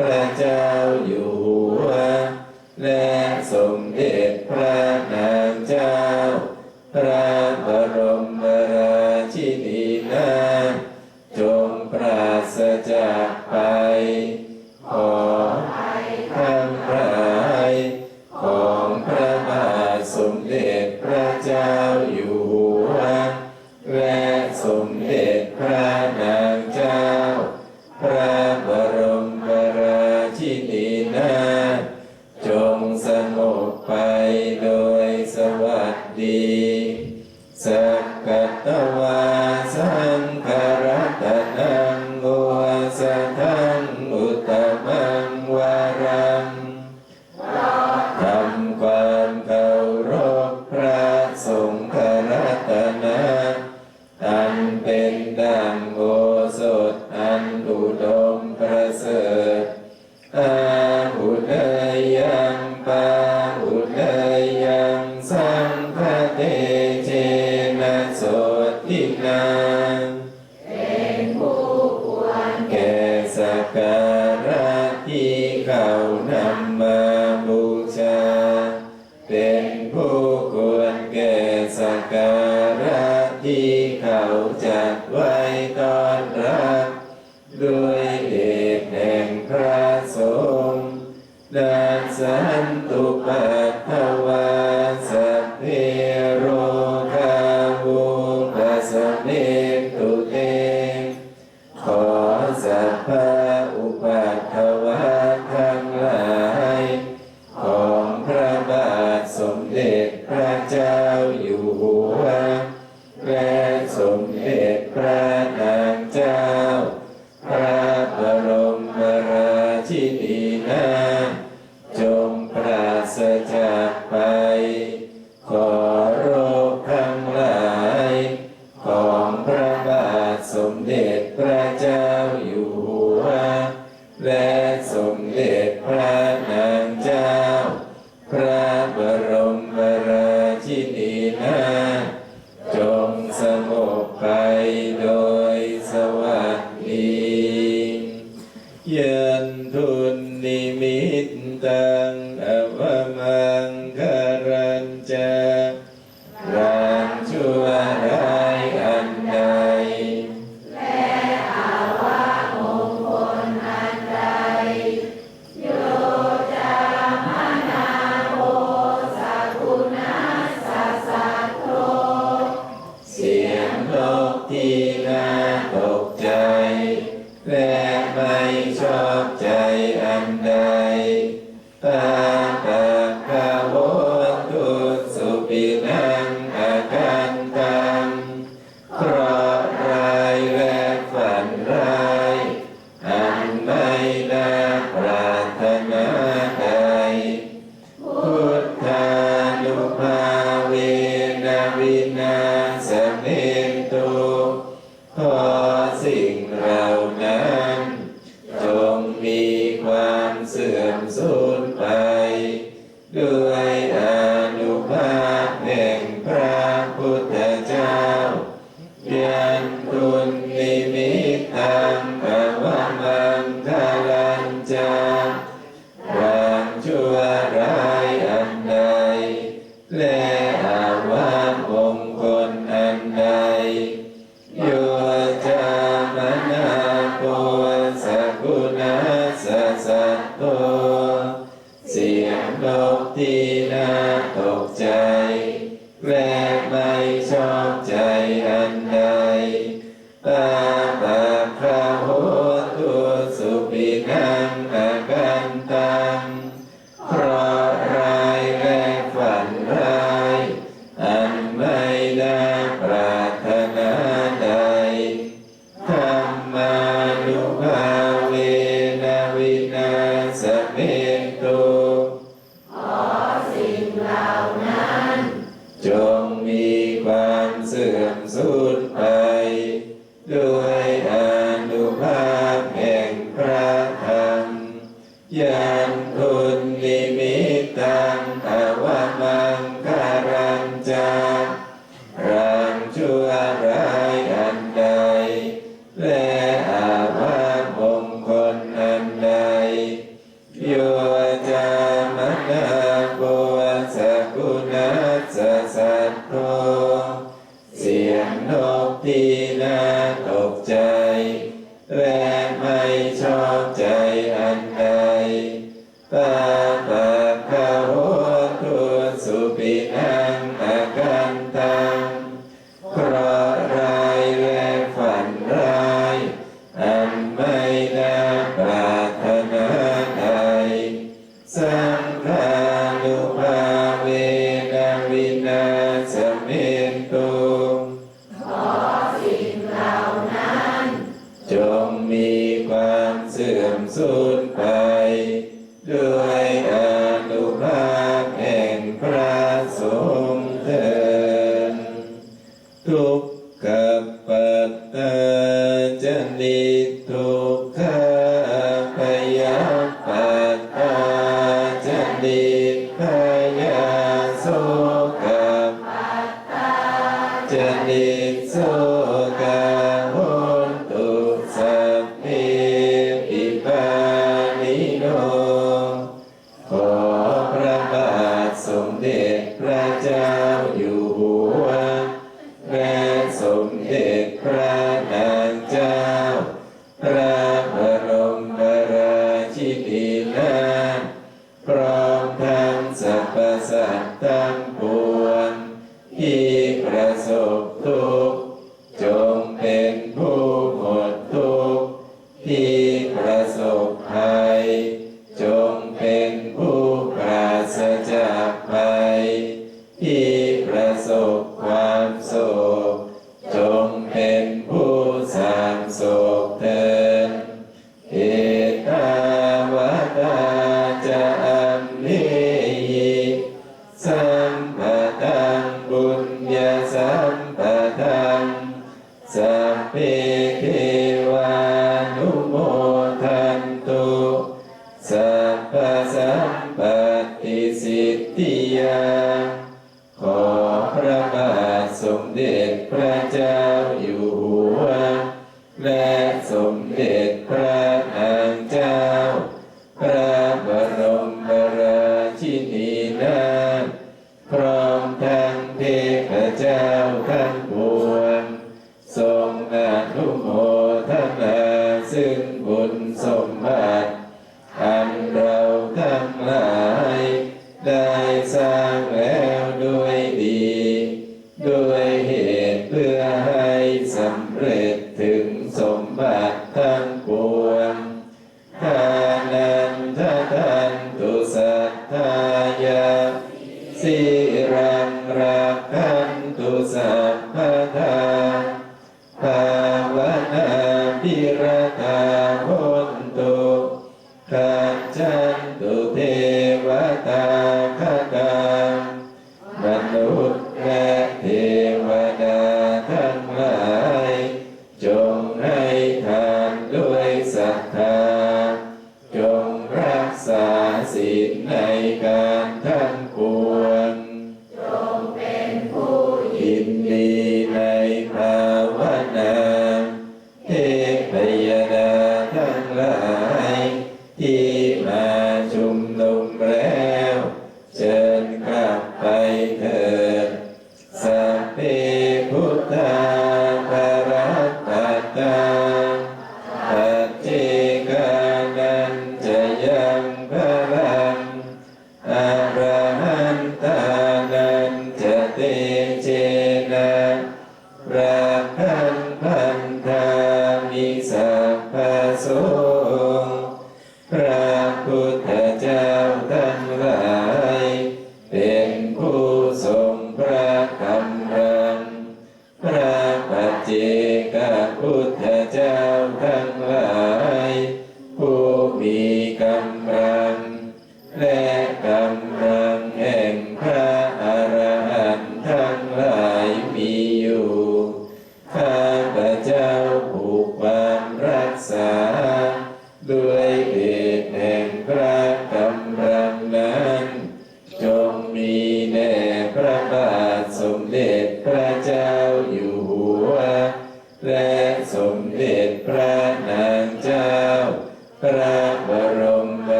เจพระเจ้าอยู่หัวและสมเด็จพระ สูตไปด้วยอ เด็จพระา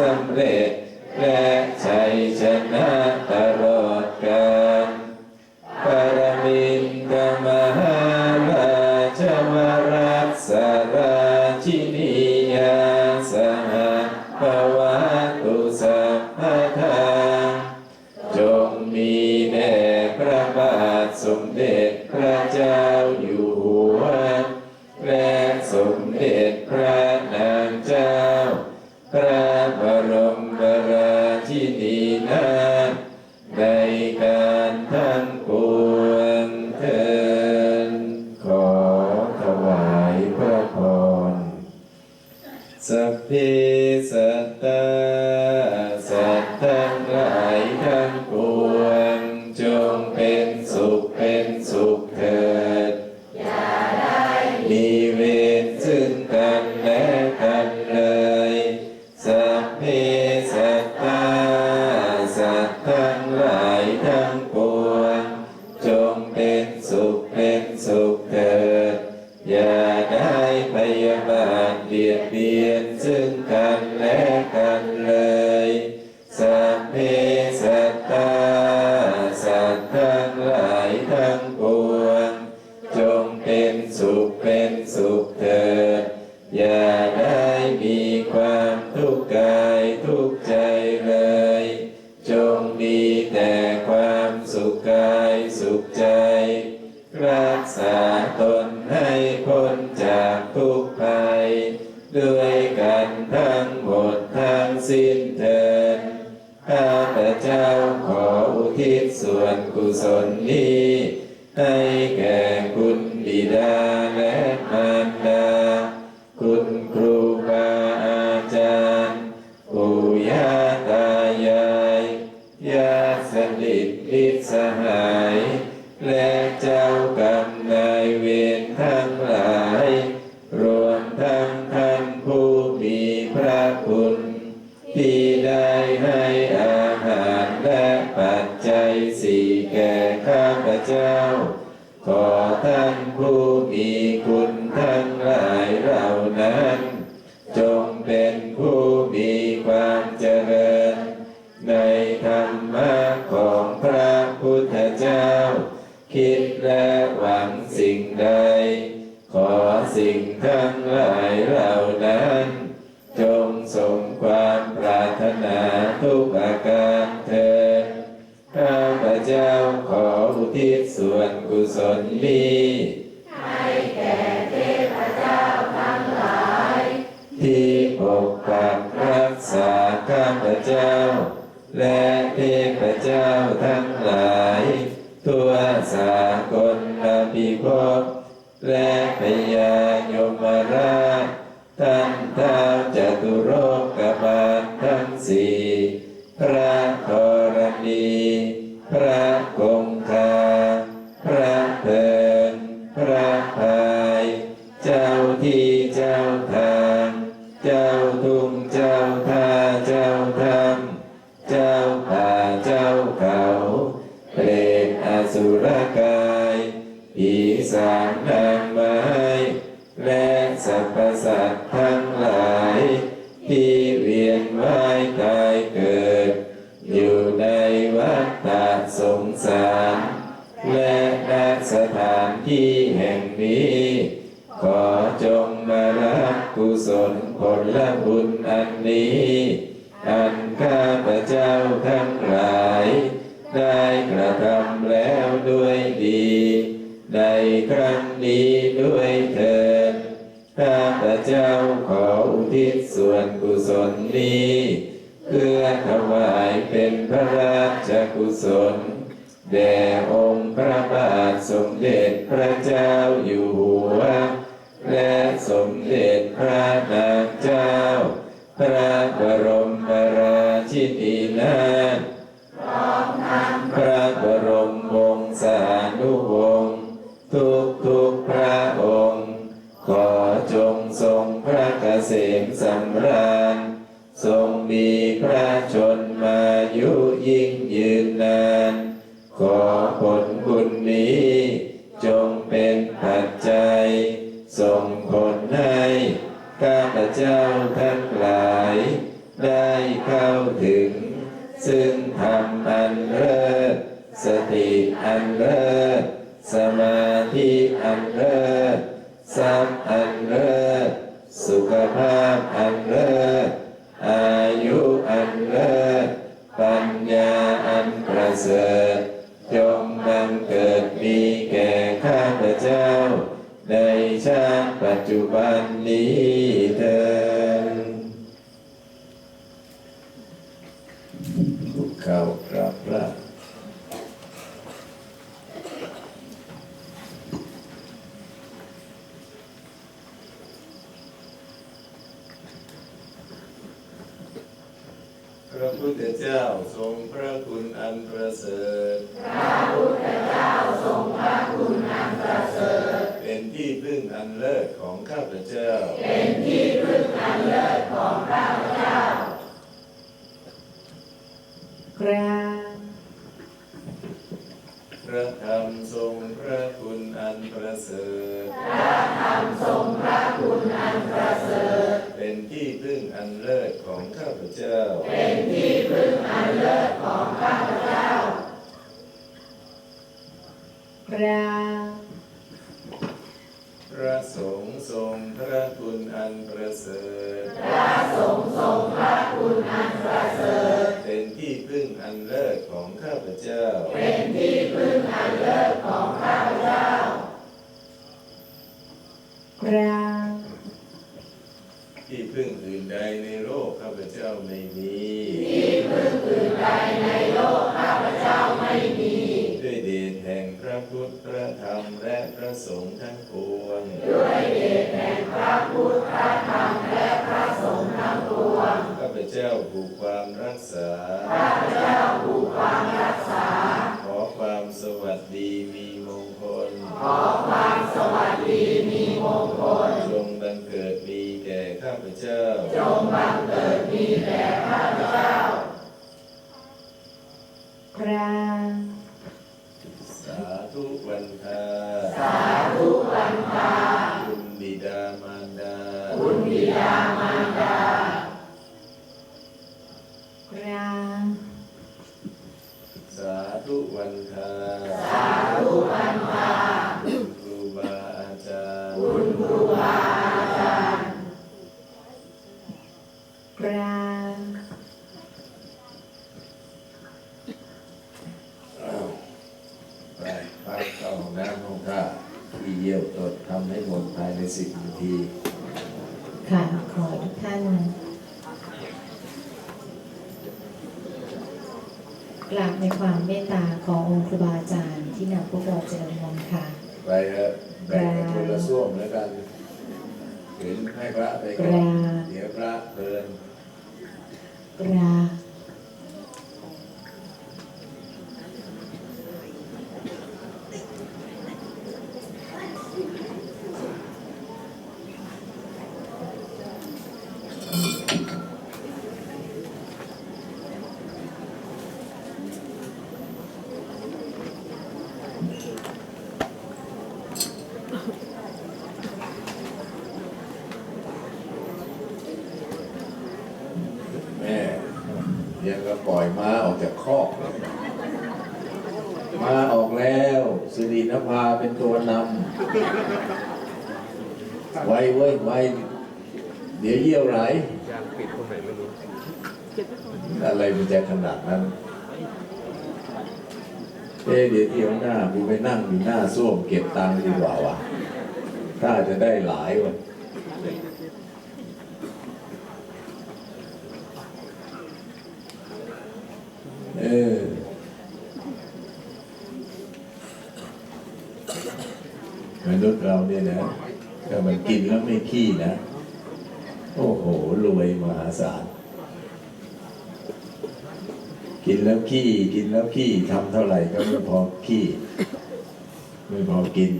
person there, เวิตซึ่งกันแ Hey, เจ้าขออุทิศส่วนกุศลนี้ ษมสำรา พระพุทธเจ้าทรงพระคุณอันประเสริฐ พระพุทธเจ้าทรงพระคุณอันประเสริฐ เป็นที่พึ่งอันเลิศของข้าพเจ้า เป็นที่พึ่งอันเลิศของข้าพเจ้า พึ่งอันเลิศของข้าพเจ้า เป็นที่พึ่งอันเลิศของข้าพเจ้า กราบที่พึ่งอื่นใดในโลกข้าพเจ้าไม่มีที่พึ่งอื่นใดในโลกข้าพเจ้าไม่มี ด้วยเดชแห่งพระพุทธพระธรรมและพระสงฆ์ทั้งปวงด้วยเดชแห่งพระพุทธพระธรรมและพระ สงฆ์ทั้งปวงข้าพเจ้าผูกความรักษา ข้าพเจ้าผูกความรักษา ขอความสวัสดีมีมงคล ขอความสวัสดีมีมงคล จงบังเกิดมีแก่ข้าพเจ้า จงบังเกิดมีแก่ข้าพเจ้ากราบสาธุวันทา สาธุวันทา ธุวันทา สาธุวันทา คุณครูบาอาจารย์ คุณครูบาอาจารย์ กราบ ไปพักเข้าห้องน้ำห้องท่าที่เยี่ยวตดทำให้หมดภายในสิบนาที ค่ะขอทุกท่าน กราบในความเมตตาขององค์ครูบาอาจารย์ที่นำพวกเราเจริญมนต์ค่ะ ไปเถอะแบ่งกันคนละส้วมแล้วกันเห็นให้ พระไปก่อนครับเดี๋ยวพระเพลินกราบ แม่ยังก็ปล่อยม้าออกจากคอกม้าออกแล้วสิรินภาเป็นตัวนำไวเว้ยไวเดี๋ยวเยี่ยวไหลยางปิดตรงไหนไม่รู้อะไรมันจะขนาดนั้นเอ๊ะเดี๋ยวเที่ยวหน้ากูไปนั่งอยู่หน้าส้วมเก็บตังค์ดีกว่าวะถ้าจะได้หลายวะเออมนุษย์เราเนี่ยนะ ถ้ามันกินแล้วไม่ขี้นะ โอ้โห รวยมหาศาล กินแล้วขี้ กินแล้วขี้ทำเท่าไหร่ก็ไม่พอขี้ ไม่พอกิน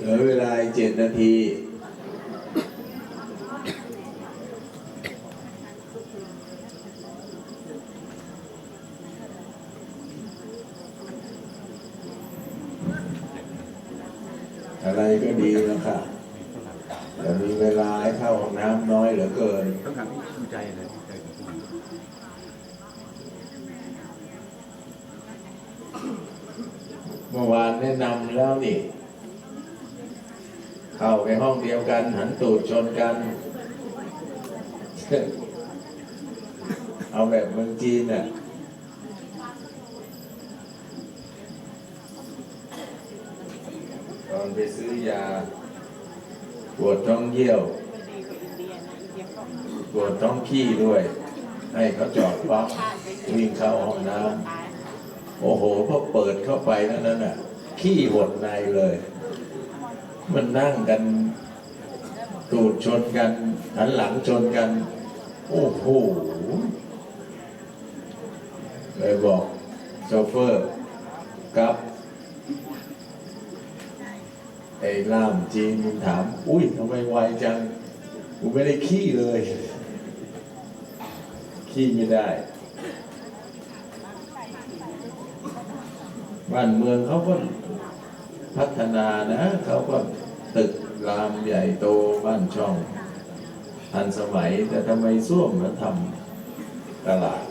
เหลือ เวลาอีกเจ็ดนาทีอะไรก็ดีแล้วค่ะแต่มีเวลาให้เข้าห้องน้ำน้อยเหลือเกินต้องถามที่ดูใจเลยดูใจของผู้หญิงเมื่อวานแนะนำแล้วนี่ เข้าไปห้องเดียวกันหันตูดชนกัน เอาแบบเมืองจีนน่ะตอนไปซื้อยาปวดท้องเยี่ยวปวดท้องขี้ด้วย ให้เขาจอดปั๊บวิ่งเข้าห้องน้ำโอ้โหพอเปิดเข้าไปนั้นน่ะ ขี้หดในเลย มันนั่งกันตูดชนกันหันหลังชนกัน โอ้โหเลยบอกโชเฟอร์กับไอ้ล่ามจีนมึงถาม อุ้ยทำไมไวจังกูไม่ได้ขี้เลย ขี้ไม่ได้ บ้านเมืองเขาก็ พัฒนานะเขาก็ตึกรามใหญ่โตบ้านช่อง ทันสมัยแต่ทำไมส้วมมันทำตลาด